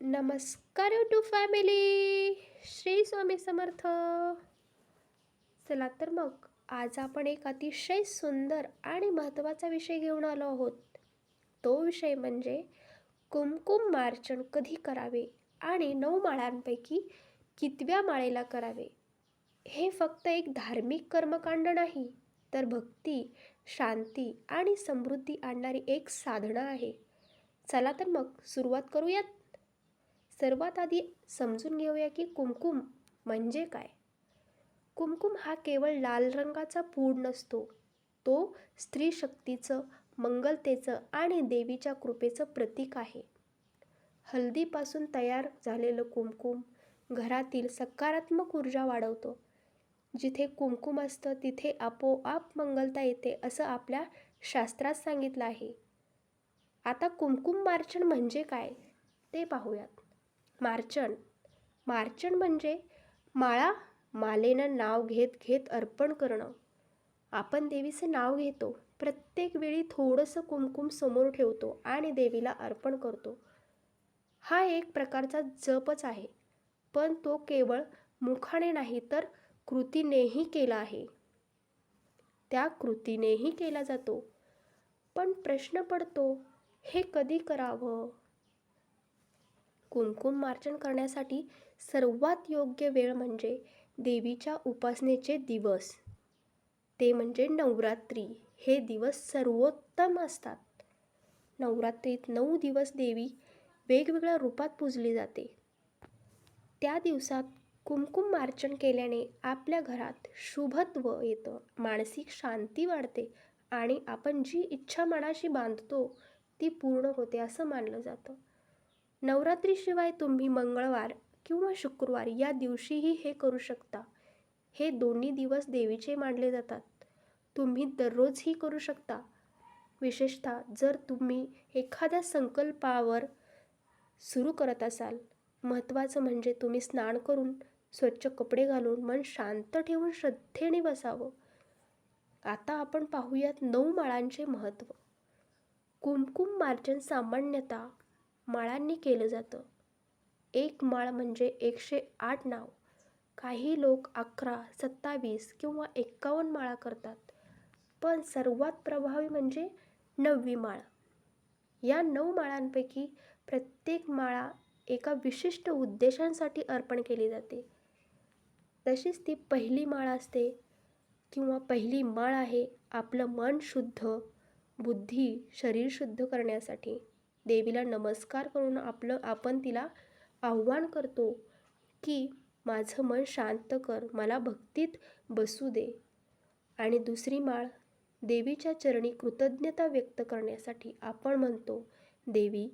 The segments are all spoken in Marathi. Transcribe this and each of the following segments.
नमस्कार यूट्यूब फॅमिली श्री स्वामी समर्थ. चला तर मग आज आपण एक अतिशय सुंदर आणि महत्त्वाचा विषय घेऊन आलो आहोत. तो विषय म्हणजे कुमकुम मार्चन कधी करावे आणि नऊ माळांपैकी कितव्या माळेला करावे? हे फक्त एक धार्मिक कर्मकांड नाही तर भक्ती शांती आणि समृद्धी आणणारी एक साधना आहे. चला तर मग सुरुवात करूयात. सर्वात आधी समजून घेऊया की कुमकुम म्हणजे काय. कुमकुम हा केवळ लाल रंगाचा पूड नसतो. तो स्त्री शक्तीचं मंगलतेचं आणि देवीच्या कृपेचं प्रतीक आहे. हल्दीपासून तयार झालेलं कुमकुम घरातील सकारात्मक ऊर्जा वाढवतो. जिथे कुमकुम असतं तिथे आपोआप मंगलता येते असं आपल्या शास्त्रात सांगितलं आहे. आता कुमकुम मार्चन म्हणजे काय ते पाहूयात. मार्चण मार्चण म्हणजे माळा मालेनं नाव घेत घेत अर्पण करणं. आपण देवीचं नाव घेतो प्रत्येक वेळी थोडंसं कुमकुम समोर ठेवतो आणि देवीला अर्पण करतो. हा एक प्रकारचा जपच आहे. पण तो केवळ मुखाने नाही तर कृतीनेही केला आहे. त्या कृतीनेही केला जातो. पण प्रश्न पडतो हे कधी करावं? कुमकुम मार्चन करण्यासाठी सर्वात योग्य वेळ म्हणजे देवीच्या उपासनेचे दिवस. ते म्हणजे नवरात्री. हे दिवस सर्वोत्तम असतात. नवरात्रीत नऊ दिवस देवी वेगवेगळ्या रूपात पूजली जाते. त्या दिवसात कुमकुम मार्चन केल्याने आपल्या घरात शुभत्व येतं मानसिक शांती वाढते आणि आपण जी इच्छा मनाशी बांधतो ती पूर्ण होते असं मानलं जातं. नवरात्रीशिवाय तुम्ही मंगळवार किंवा शुक्रवार या दिवशीही हे करू शकता. हे दोन्ही दिवस देवीचे मानले जातात. तुम्ही दररोजही करू शकता. विशेषतः जर तुम्ही एखाद्या संकल्पावर सुरू करत असाल महत्त्वाचं म्हणजे तुम्ही स्नान करून स्वच्छ कपडे घालून मन शांत ठेवून श्रद्धेने बसावं. आता आपण पाहूयात नऊ माळांचे महत्त्व. कुमकुम मार्जन सामान्यतः माळांनी केलं जातं. एक माळ म्हणजे एकशे आठ नाव. काही लोक अकरा सत्तावीस किंवा एक्कावन्न माळा करतात. पण सर्वात प्रभावी म्हणजे नववी माळ. या नऊ माळांपैकी प्रत्येक माळा एका विशिष्ट उद्देशांसाठी अर्पण केली जाते. तशीच ती पहिली माळ असते किंवा पहिली माळ आहे आपलं मन शुद्ध बुद्धी शरीर शुद्ध करण्यासाठी. देवीला नमस्कार करून आपलं आपण तिला आव्हान करतो की माझं मन शांत कर मला भक्तीत बसू दे. आणि दुसरी माळ देवीच्या चरणी कृतज्ञता व्यक्त करण्यासाठी आपण म्हणतो देवी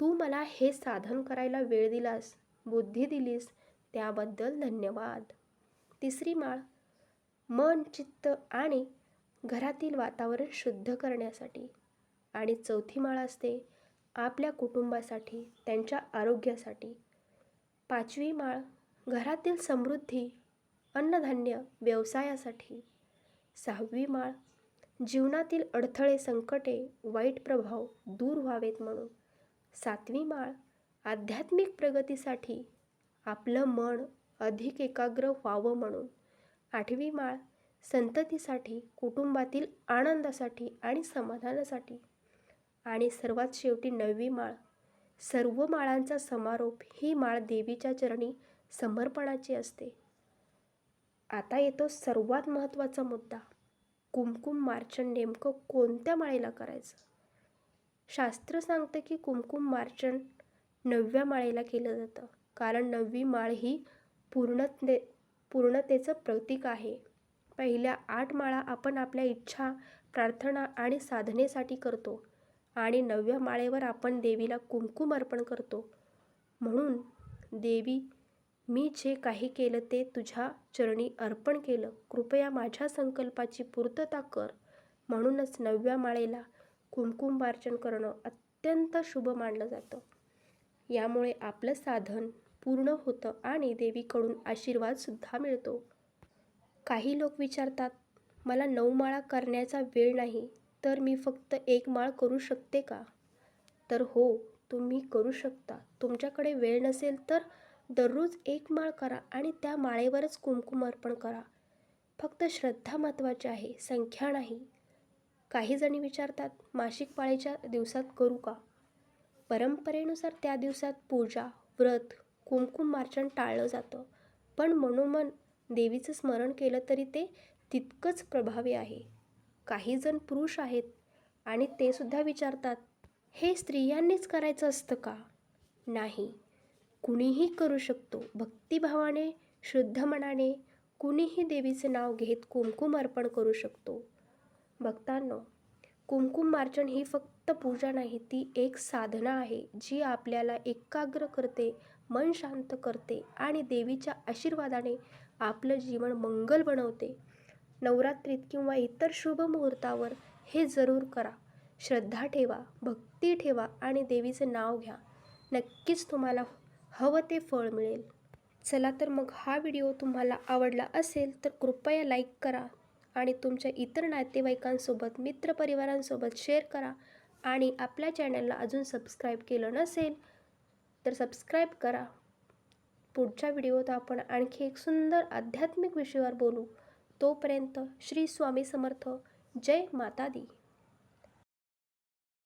तू मला हे साधन करायला वेळ दिलास बुद्धी दिलीस त्याबद्दल धन्यवाद. तिसरी माळ मन चित्त आणि घरातील वातावरण शुद्ध करण्यासाठी. आणि चौथी माळ असते आपल्या कुटुंबासाठी त्यांच्या आरोग्यासाठी. पाचवी माळ घरातील समृद्धी अन्नधान्य व्यवसायासाठी. सहावी माळ जीवनातील अडथळे संकटे वाईट प्रभाव दूर व्हावेत म्हणून. सातवी माळ आध्यात्मिक प्रगतीसाठी आपलं मन अधिक एकाग्र व्हावं म्हणून. आठवी माळ संततीसाठी कुटुंबातील आनंदासाठी आणि समाधानासाठी. आणि सर्वात शेवटी नववी माळ. सर्व माळांचा समारोप ही माळ देवीच्या चरणी समर्पणाची असते. आता येतो सर्वात महत्त्वाचा मुद्दा. कुमकुम मार्चन नेमकं कोणत्या माळेला करायचं? शास्त्र सांगतं की कुमकुम मार्चन नवव्या माळेला केलं जातं. कारण नववी माळ ही पूर्णते पूर्णतेचं प्रतीक आहे. पहिल्या आठ माळा आपण आपल्या इच्छा प्रार्थना आणि साधनेसाठी करतो. आणि नवव्या माळेवर आपण देवीला कुमकुम अर्पण करतो. म्हणून देवी मी जे काही केलं ते तुझ्या चरणी अर्पण केलं. कृपया माझ्या संकल्पाची पूर्तता कर. म्हणूनच नवव्या माळेला कुमकुम करणं अत्यंत शुभ मानलं जातं. यामुळे आपलं साधन पूर्ण होतं आणि देवीकडून आशीर्वादसुद्धा मिळतो. काही लोक विचारतात मला नऊ माळा करण्याचा वेळ नाही. तर मी फक्त एक माळ करू शकते का? तर हो तुम्ही करू शकता. तुमच्याकडे वेळ नसेल तर दररोज एक माळ करा आणि त्या माळेवरच कुंकुम अर्पण करा. फक्त श्रद्धा महत्त्वाची आहे संख्या नाही. काही जणी विचारतात मासिक पाळीच्या दिवसात करू का? परंपरेनुसार त्या दिवसात पूजा व्रत कुमकुम मार्चन टाळलं जातं. पण मनोमन देवीचं स्मरण केलं तरी ते तितकंच प्रभावी आहे. काही जण पुरुष आहेत आणि ते सुद्धा विचारतात हे स्त्रियांनीच करायचं असतं का? नाही कुणीही करू शकतो. भक्तिभावाने शुद्ध मनाने कुणीही देवीचे नाव घेत कुमकुम अर्पण करू शकतो. भक्तांनो कुंकुम मार्चन ही फक्त पूजा नाही ती एक साधना आहे जी आपल्याला एकाग्र करते मन शांत करते आणि देवीच्या आशीर्वादाने आपलं जीवन मंगल बनवते. नवरात्रीत किंवा इतर शुभ मुहूर्तावर हे जरूर करा. श्रद्धा ठेवा भक्ती ठेवा आणि देवीचं नाव घ्या. नक्कीच तुम्हाला हवं ते फळ मिळेल. चला तर मग हा व्हिडिओ तुम्हाला आवडला असेल तर कृपया लाईक करा आणि तुमच्या इतर नातेवाईकांसोबत मित्रपरिवारांसोबत शेअर करा आणि आपल्या चॅनलला अजून सबस्क्राईब केलं नसेल तर सबस्क्राईब करा. पुढच्या व्हिडिओत आपण आणखी एक सुंदर आध्यात्मिक विषयावर बोलू. तोपर्यंत श्री स्वामी समर्थ. जय माता दी